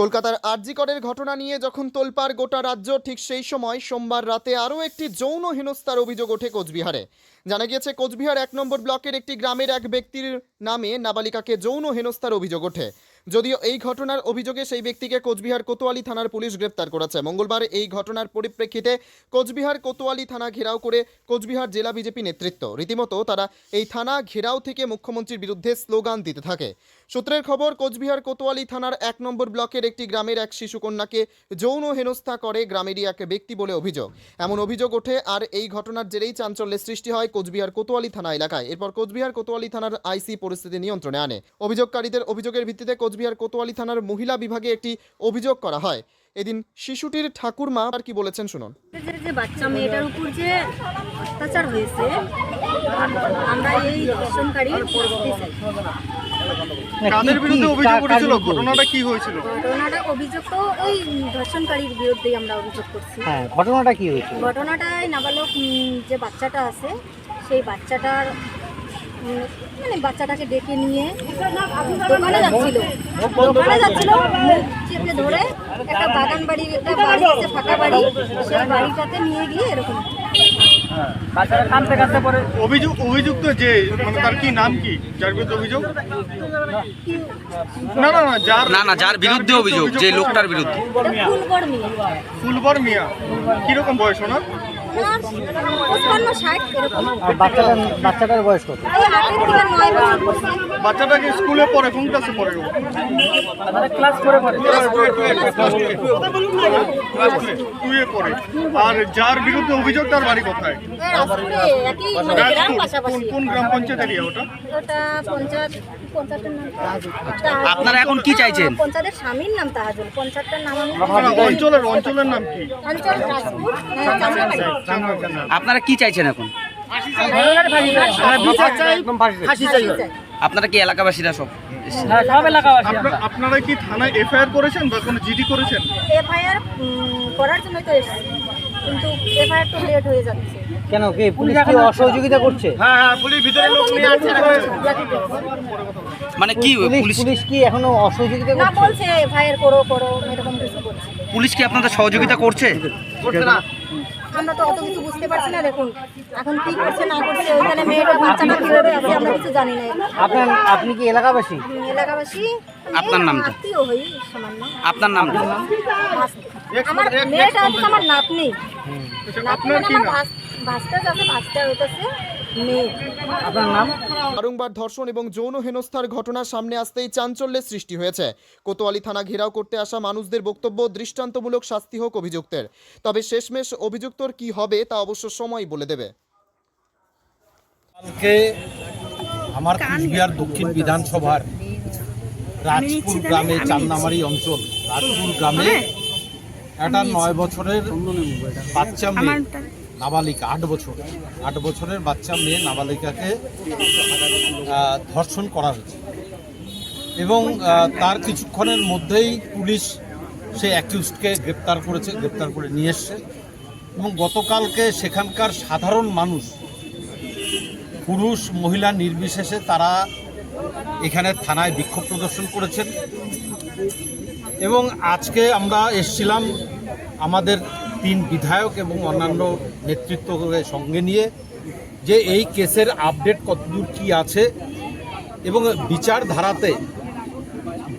কলকাতার আরজিকরের ঘটনা নিয়ে যখন তোলপাড় গোটা রাজ্য, ঠিক সেই সময় সোমবার রাতে আরও একটি যৌন হেনস্থার অভিযোগ ওঠে কোচবিহারে। জানা গিয়েছে, কোচবিহার এক নম্বর ব্লকের একটি গ্রামের এক ব্যক্তির নামে নাবালিকাকে যৌন হেনস্থার অভিযোগ ওঠে। যদিও এই ঘটনার অভিযোগে সেই ব্যক্তিকে কোচবিহার কোতোয়ালি থানার পুলিশ গ্রেপ্তার করেছে। মঙ্গলবার এই ঘটনার পরিপ্রেক্ষিতে কোচবিহার কোতোয়ালি থানা ঘেরাও করে কোচবিহার জেলা বিজেপি নেতৃত্ব। রীতিমতো তারা এই থানা ঘেরাও থেকে মুখ্যমন্ত্রীর বিরুদ্ধে স্লোগান দিতে থাকে। সূত্রের খবর, কোচবিহার কোতোয়ালি থানার এক নম্বর ব্লকের একটি গ্রামের এক শিশুকন্যাকে যৌন হেনস্থা করে গ্রামেরই এক ব্যক্তি বলে অভিযোগ। এমন অভিযোগ ওঠে আর এই ঘটনার জেরেই চাঞ্চল্যের সৃষ্টি হয় কোচবিহার কোতোয়ালি থানা এলাকায়। এরপর কোচবিহার কোতোয়ালি থানার আইসি পরিস্থিতি নিয়ন্ত্রণে আনে। অভিযোগকারীদের অভিযোগের ভিত্তিতে কোচবিহার কোতোয়ালি থানার মহিলা বিভাগে একটি অভিযোগ করা হয়। এদিন শিশুটির ঠাকুরমা আর কি বলেছেন শুনুন। যে বাচ্চা মেয়েটার উপর যে অত্যাচার হয়েছে, আমরা এই দর্শনকারী। কাদের বিরুদ্ধে অভিযোগ উঠেছিল? ঘটনাটা কি হয়েছিল? ঘটনাটা অভিযোগ তো ওই ধর্ষণকারীর বিরুদ্ধেই আমরা অভিযোগ করছি। হ্যাঁ ঘটনাটা কি হয়েছিল? ঘটনাটায় নাবালক যে বাচ্চাটা আছে সেই বাচ্চাটার মানে বাচ্চাটাকে ডেকে নিয়ে দোকানে যাচ্ছিল। দোকানে যাচ্ছিল মুখ চেপে ধরে একটা বাগান বাড়ির একটা বাড়ি আছে ফাঁকা বাড়ি সেই বাড়িটাতে নিয়ে গিয়ে এরকম অভিযোগ অভিযুক্ত যে মানে তার কি নাম কি? যার বিরুদ্ধে অভিযোগ? না না না যার না না যার বিরুদ্ধে অভিযোগ যে লোকটার বিরুদ্ধে। ফুলবর নিয়ে ফুলবর মিয়া। কীরকম বয়স ওনার? ওনার পঁচপান্ন ষাট এরকম। আর বাচ্চাটার বাচ্চাটার বয়স কত? এই আটের থেকে নয় বছর। বয়সী। বাচ্চাটাকে স্কুলে পড়ে? কোন ক্লাসে পড়ে ও? ক্লাস টুয়ে পড়ে। আর যার বিরুদ্ধে অভিযোগ তার বাড়ি কোথায়? মানে কোন গ্রাম পঞ্চায়েত এরিয়া ওটা? ওটা পঞ্চায়েত পঞ্চায়েতের নাম তাহাজুল। আপনারা এখন কি চাইছেন? পঞ্চায়েতের স্বামীর নাম তাহাজুল। পঞ্চায়েতটার নাম অঞ্চলের অঞ্চলের নাম কি? অঞ্চল। আপনারা কি চাইছেন এখন আপনারা কি এলাকাবাসীরা সব আপনার- আপনারা কি থানায় এফআইআর করেছেন বা কোনো জিডি করেছেন এফআইআর করার জন্য তো কিন্তু এফআইআর তো লেট হয়ে যাচ্ছে কেন কি পুলিশ কি অসহযোগিতা করছে মানে কি পুলিশ পুলিশ পুলিশ কি এখনও অসহযোগিতা না করছে বলছে এফআইআর করো করো এরকম কিছু বলছে পুলিশ কি আপনাদের সহযোগিতা করছে আমরা তো অত কিছু বুঝতে পারছি না দেখুন এখন কি করছে না করছে ওইখানে মেয়েটা বাচ্চাটা কীভাবে আছে আমরা কিছু জানি না। আপনার আপনি কি এলাকাবাসী? এলাকাবাসী। আপনার নাম আত্মীয় হই সামান্য। আপনার নাম আমার মেয়েটা হচ্ছে আমার নাতনি। নাতনি আপনার কি আমার ভাসতে যাচ্ছে হইতাছে হইতেছে আপনার নাম? বারংবার ধর্ষণ এবং যৌন হেনস্থার ঘটনা সামনে আসতেই চাঞ্চল্যের সৃষ্টি হয়েছে। কোতোয়ালি থানা ঘেরাও করতে আসা মানুষদের বক্তব্য দৃষ্টান্তমূলক শাস্তি হোক অভিযুক্তের। তবে শেষমেশ অভিযুক্তর কি হবে তা অবশ্য সময় বলে দেবে। কালকে আমার কুচবিহার দক্ষিণ বিধানসভার রাজপুর গ্রামে চান্নামারি অঞ্চল। রাজপুর গ্রামে একটা নয় বছরের বাচ্চা মেয়ে। নাবালিকা, আট বছর। আট বছরের বাচ্চা, মেয়ে নাবালিকাকে ধর্ষণ করা হয়েছে। এবং তার কিছুক্ষণের মধ্যেই পুলিশ সেই অ্যাকিউজকে গ্রেপ্তার করেছে, গ্রেপ্তার করে নিয়ে এসছে। এবং গতকালকে সেখানকার সাধারণ মানুষ, পুরুষ, মহিলা নির্বিশেষে তারা এখানে থানায় বিক্ষোভ প্রদর্শন করেছেন। এবং আজকে আমরা এসছিলাম আমাদের তিন বিধায়ক এবং অন্যান্য নেতৃত্বকে সঙ্গে নিয়ে যে এই কেসের আপডেট কতদূর কী আছে এবং বিচার ধারাতে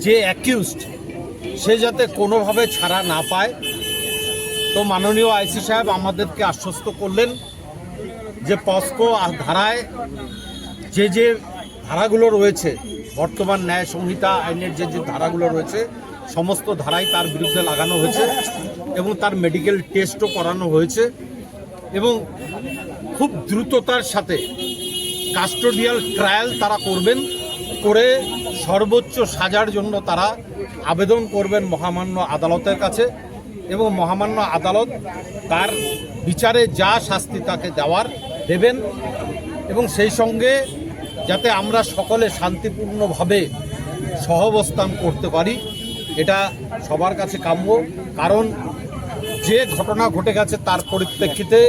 যে অ্যাকিউজড সে যাতে কোনোভাবে ছাড়া না পায়। তো মাননীয় আইসি সাহেব আমাদেরকে আশ্বস্ত করলেন যে পস্কো ধারায় যে যে ধারাগুলো রয়েছে, বর্তমান ন্যায় সংহিতা আইনের যে যে ধারাগুলো রয়েছে, সমস্ত ধারাই তার বিরুদ্ধে লাগানো হয়েছে। এবং তার মেডিকেল টেস্টও করানো হয়েছে এবং খুব দ্রুততার সাথে কাস্টোডিয়াল ট্রায়াল তারা করবেন, করে সর্বোচ্চ সাজার জন্য তারা আবেদন করবেন মহামান্য আদালতের কাছে এবং মহামান্য আদালত তার বিচারে যা শাস্তি তাকে দেওয়ার দেবেন এবং সেই সঙ্গে যাতে আমরা সকলে শান্তিপূর্ণভাবে সহবস্থান করতে পারি, এটা সবার কাছে কাম্য। কারণ যে ঘটনা ঘটে গেছে তার পরিপ্রেক্ষিতে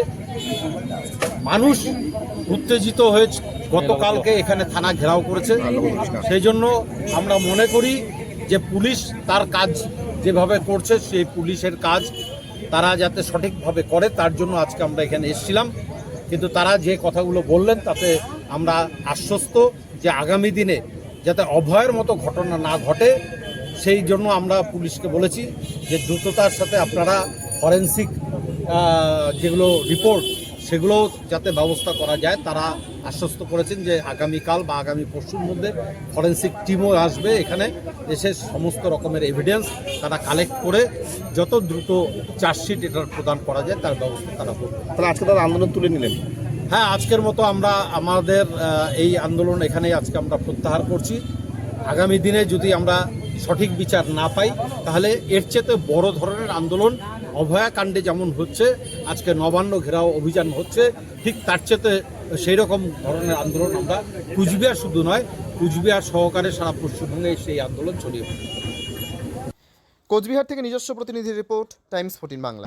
মানুষ উত্তেজিত হয়ে গতকালকে এখানে থানা ঘেরাও করেছে। সেই জন্য আমরা মনে করি যে পুলিশ তার কাজ যেভাবে করছে, সেই পুলিশের কাজ তারা যাতে সঠিকভাবে করে, তার জন্য আজকে আমরা এখানে এসেছিলাম। কিন্তু তারা যে কথাগুলো বললেন, তাতে আমরা আশ্বস্ত যে আগামী দিনে যাতে অভয়ের মতো ঘটনা না ঘটে, সেই জন্য আমরা পুলিশকে বলেছি যে দ্রুততার সাথে আপনারা ফরেন্সিক যেগুলো রিপোর্ট সেগুলো যাতে ব্যবস্থা করা যায় তারা আশ্বস্ত করেছেন যে আগামীকাল বা আগামী পরশুর মধ্যে ফরেন্সিক টিমও আসবে এখানে। এসে সমস্ত রকমের এভিডেন্স তারা কালেক্ট করে যত দ্রুত চার্জশিট এটার প্রদান করা যায় তার ব্যবস্থা তারা করবে। তাহলে আজকে তারা আন্দোলন তুলে নিলেন? হ্যাঁ আজকের মতো আমরা আমাদের এই আন্দোলন এখানেই আজকে আমরা প্রত্যাহার করছি। আগামী দিনে যদি আমরা সঠিক বিচার না পাই, তাহলে এর চেয়ে বড় ধরনের আন্দোলন অভয়াকাণ্ডে যেমন হচ্ছে, আজকে নবান্ন ঘেরাও অভিযান হচ্ছে, ঠিক তার চেয়ে সেই রকম ধরনের আন্দোলন আমরা কুচবিহার শুধু নয়, কুচবিহার সহকারে সারা পশ্চিমবঙ্গে সেই আন্দোলন ছড়িয়ে কোচবিহার থেকে নিজস্ব প্রতিনিধি রিপোর্ট, টাইমস ফোর্টিন বাংলা।